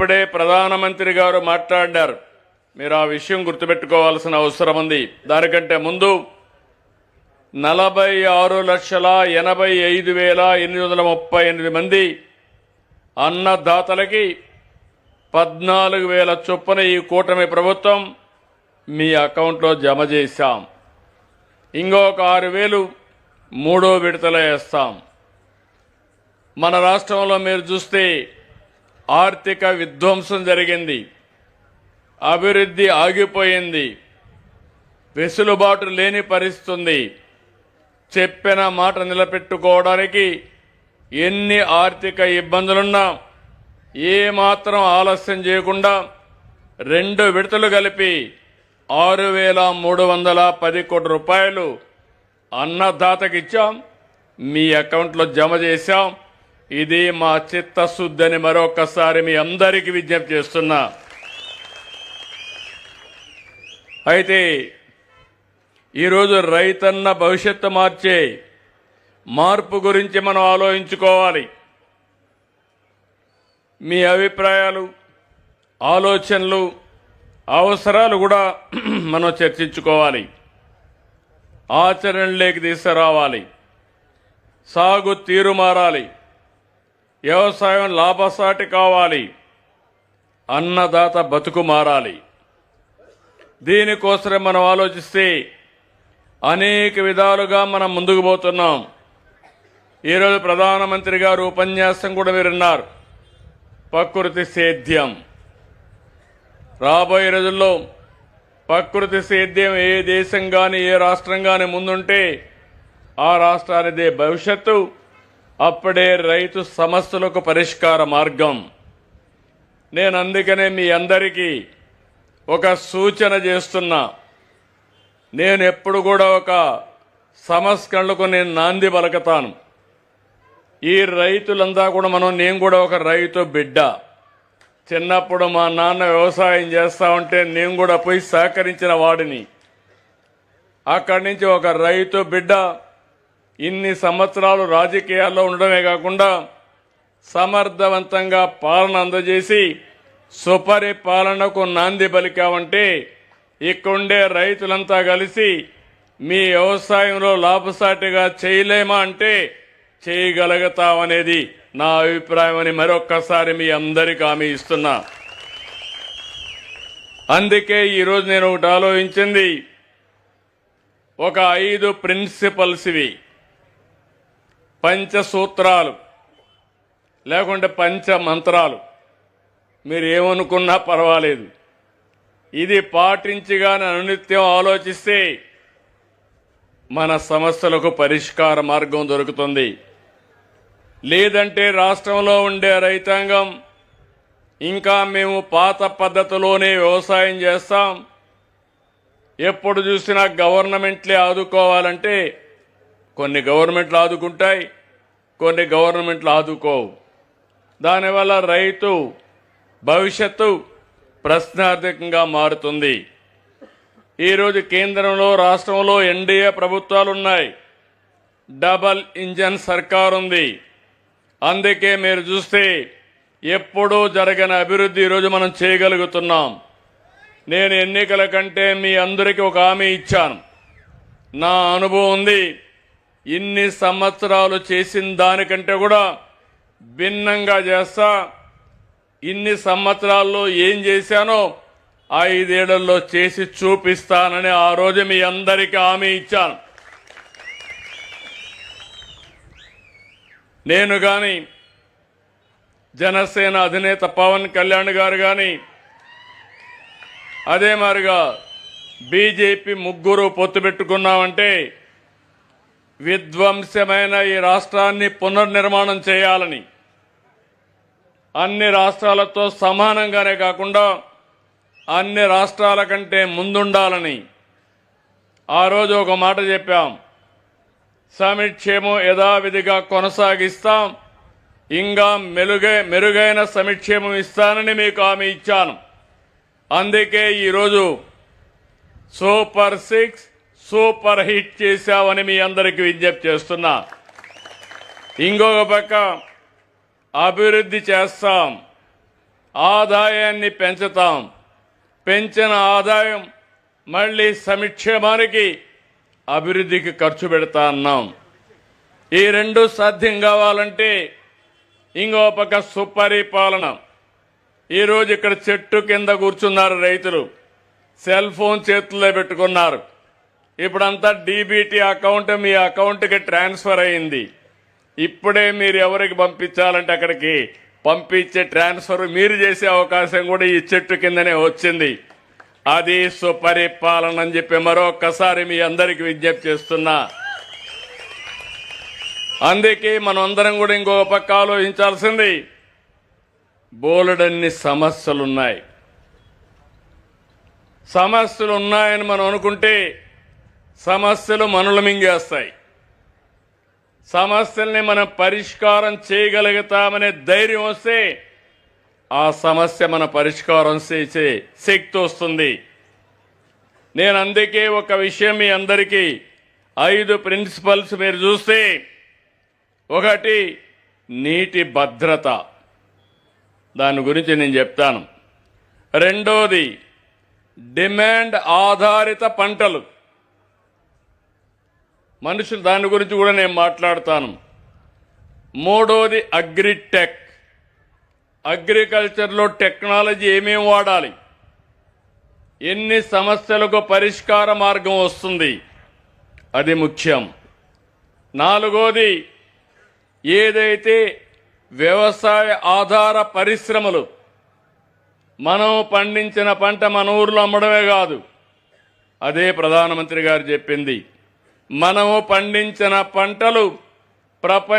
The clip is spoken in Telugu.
ఇప్పుడే ప్రధానమంత్రి గారు మాట్లాడారు. మీరు ఆ విషయం గుర్తుపెట్టుకోవాల్సిన అవసరం ఉంది. దానికంటే ముందు నలభై ఆరు లక్షల ఎనభై ఐదు వేల ఎనిమిది వందల ముప్పై ఎనిమిది మంది అన్నదాతలకి పద్నాలుగు వేల చొప్పున ఈ కూటమి ప్రభుత్వం మీ అకౌంట్లో జమ చేశాం. ఇంకొక ఆరు వేలు మూడో విడతలో వేస్తాం. మన రాష్ట్రంలో మీరు చూస్తే ఆర్థిక విధ్వంసం జరిగింది. అభివృద్ధి ఆగిపోయింది. వెసులుబాటు లేని పరిస్థితుంది. చెప్పిన మాట నిలబెట్టుకోవడానికి ఎన్ని ఆర్థిక ఇబ్బందులున్నా ఏమాత్రం ఆలస్యం చేయకుండా రెండు విడతలు కలిపి ఆరు వేల మూడు వందల పది కోట్ల రూపాయలు అన్నదాతకి ఇచ్చాం మీ అకౌంట్లో జమ చేశాం. ఇది మా చిత్తశుద్ధి అని మరొకసారి మీ అందరికీ విజ్ఞప్తి చేస్తున్నా. అయితే ఈరోజు రైతన్న భవిష్యత్తు మార్చే మార్పు గురించి మనం ఆలోచించుకోవాలి. మీ అభిప్రాయాలు ఆలోచనలు అవసరాలు కూడా మనం చర్చించుకోవాలి. ఆచరణలోకి తీసుకురావాలి. సాగు తీరు మారాలి. వ్యవసాయం లాభసాటి కావాలి. అన్నదాత బతుకు మారాలి. దీనికోసమే మనం ఆలోచిస్తే అనేక విధాలుగా మనం ముందుకు పోతున్నాం. ఈరోజు ప్రధానమంత్రి గారు ఉపన్యాసం కూడా మీరున్నారు. ప్రకృతి సేద్యం. రాబోయే రోజుల్లో ప్రకృతి సేద్యం ఏ దేశం కానీ ఏ రాష్ట్రం కానీ ముందుంటే ఆ రాష్ట్రానిదే భవిష్యత్తు. అప్పుడే రైతు సమస్యలకు పరిష్కార మార్గం. నేను అందుకనే మీ అందరికీ ఒక సూచన చేస్తున్నా. నేను ఎప్పుడు కూడా ఒక సంస్కరణలకు నేను నాంది పలకతాను. ఈ రైతులంతా కూడా మనం నేను కూడా ఒక రైతు బిడ్డ. చిన్నప్పుడు మా నాన్న వ్యవసాయం చేస్తా ఉంటే నేను కూడా పోయి సహకరించిన వాడిని. అక్కడి నుంచి ఒక రైతు బిడ్డ ఇన్ని సంవత్సరాలు రాజకీయాల్లో ఉండడమే కాకుండా సమర్థవంతంగా పాలన అందజేసి సుపరిపాలనకు నాంది పలికామంటే ఇక్కడుండే రైతులంతా కలిసి మీ వ్యవసాయంలో లాభసాటిగా చేయలేమా అంటే చేయగలుగుతామనేది నా అభిప్రాయం అని మరొక్కసారి మీ అందరికీ హామీ ఇస్తున్నా. అందుకే ఈరోజు నేను ఒకటి ఆలోచించింది. ఒక ఐదు ప్రిన్సిపల్స్ ఇవి. పంచసూత్రాలు లేకుంటే పంచ మంత్రాలు మీరు ఏమనుకున్నా పర్వాలేదు. ఇది పాటించిగానే అనునిత్యం ఆలోచిస్తే మన సమస్యలకు పరిష్కార మార్గం దొరుకుతుంది. లేదంటే రాష్ట్రంలో ఉండే రైతాంగం ఇంకా మేము పాత పద్ధతిలోనే వ్యవసాయం చేస్తాం. ఎప్పుడు చూసినా గవర్నమెంట్లే ఆదుకోవాలంటే కొన్ని గవర్నమెంట్లు ఆదుకుంటాయి కొన్ని గవర్నమెంట్లు ఆదుకోవు. దానివల్ల రైతు భవిష్యత్తు ప్రశ్నార్థకంగా మారుతుంది. ఈరోజు కేంద్రంలో రాష్ట్రంలో ఎన్డీఏ ప్రభుత్వాలు ఉన్నాయి డబల్ ఇంజన్ సర్కార్ ఉంది. అందుకే మీరు చూస్తే ఎప్పుడూ జరగని అభివృద్ధి ఈరోజు మనం చేయగలుగుతున్నాం. నేను ఎన్నికల కంటే మీ అందరికీ ఒక హామీ ఇచ్చాను. నా అనుభవం ఉంది. ఇన్ని సంవత్సరాలు చేసిన దానికంటే కూడా భిన్నంగా చేస్తా. ఇన్ని సంవత్సరాల్లో ఏం చేశానో ఐదేళ్ళలో చేసి చూపిస్తానని ఆ రోజు మీ అందరికీ హామీ ఇచ్చాను. నేను కానీ జనసేన అధినేత పవన్ కళ్యాణ్ గారు కానీ అదే మారిగా బీజేపీ ముగ్గురు పొత్తు పెట్టుకున్నామంటే విధ్వంసమైన ఈ రాష్ట్రాన్ని పునర్నిర్మాణం చేయాలని అన్ని రాష్ట్రాలతో సమానంగానే కాకుండా అన్ని రాష్ట్రాల కంటే ముందుండాలని ఆ రోజు ఒక మాట చెప్పాం. సమిక్షేమం యథావిధిగా కొనసాగిస్తాం. ఇంకా మెరుగై మెరుగైన సమిక్షేమం ఇస్తానని మీకు హామీ ఇచ్చాను. అందుకే ఈరోజు సూపర్ సిక్స్ సూపర్ హిట్ చేశామని మీ అందరికీ విజ్ఞప్తి చేస్తున్నా. ఇంకొక పక్క అభివృద్ధి చేస్తాం. ఆదాయాన్ని పెంచుతాం. పెంచిన ఆదాయం మళ్ళీ సంక్షేమానికి అభివృద్ధికి ఖర్చు పెడతా అన్నాం. ఈ రెండు సాధ్యం కావాలంటే ఇంకో పక్క సుపరిపాలన. ఈరోజు ఇక్కడ చెట్టు కింద కూర్చున్నారు రైతులు. సెల్ ఫోన్ చేతుల్లో పెట్టుకున్నారు. ఇప్పుడంతా డీబీటీ అకౌంట్ మీ అకౌంట్కి ట్రాన్స్ఫర్ అయింది. ఇప్పుడే మీరు ఎవరికి పంపించాలంటే అక్కడికి పంపించే ట్రాన్స్ఫర్ మీరు చేసే అవకాశం కూడా ఈ చెట్టు కిందనే వచ్చింది. అది సుపరిపాలన అని చెప్పి మరొక్కసారి మీ అందరికి విజ్ఞప్తి చేస్తున్నా. అందుకే మనందరం కూడా ఇంకొక పక్క ఆలోచించాల్సింది. బోలెడన్ని సమస్యలున్నాయి. సమస్యలు ఉన్నాయని మనం అనుకుంటే సమస్యలు మనలు మింగేస్తాయి. సమస్యల్ని మనం పరిష్కారం చేయగలుగుతామనే ధైర్యం వస్తే ఆ సమస్య మన పరిష్కారం చేసే శక్తి వస్తుంది. నేను అందుకే ఒక విషయం మీ అందరికీ ఐదు ప్రిన్సిపల్స్ మీరు చూస్తే ఒకటి నీటి భద్రత. దాని గురించి నేను చెప్తాను. రెండోది డిమాండ్ ఆధారిత పంటలు. మనుషులు దాని గురించి కూడా నేను మాట్లాడతాను. మూడోది అగ్రిటెక్. అగ్రికల్చర్లో టెక్నాలజీ ఏమేమి వాడాలి? ఎన్ని సమస్యలకు పరిష్కార మార్గం వస్తుంది? అది ముఖ్యం. నాలుగోది ఏదైతే వ్యవసాయ ఆధార పరిశ్రమలు? మనం పండించిన పంట మన ఊర్లో అమ్మడమే కాదు. అదే ప్రధానమంత్రి గారు చెప్పింది. మనము పండించిన పంటలు ప్రపంచ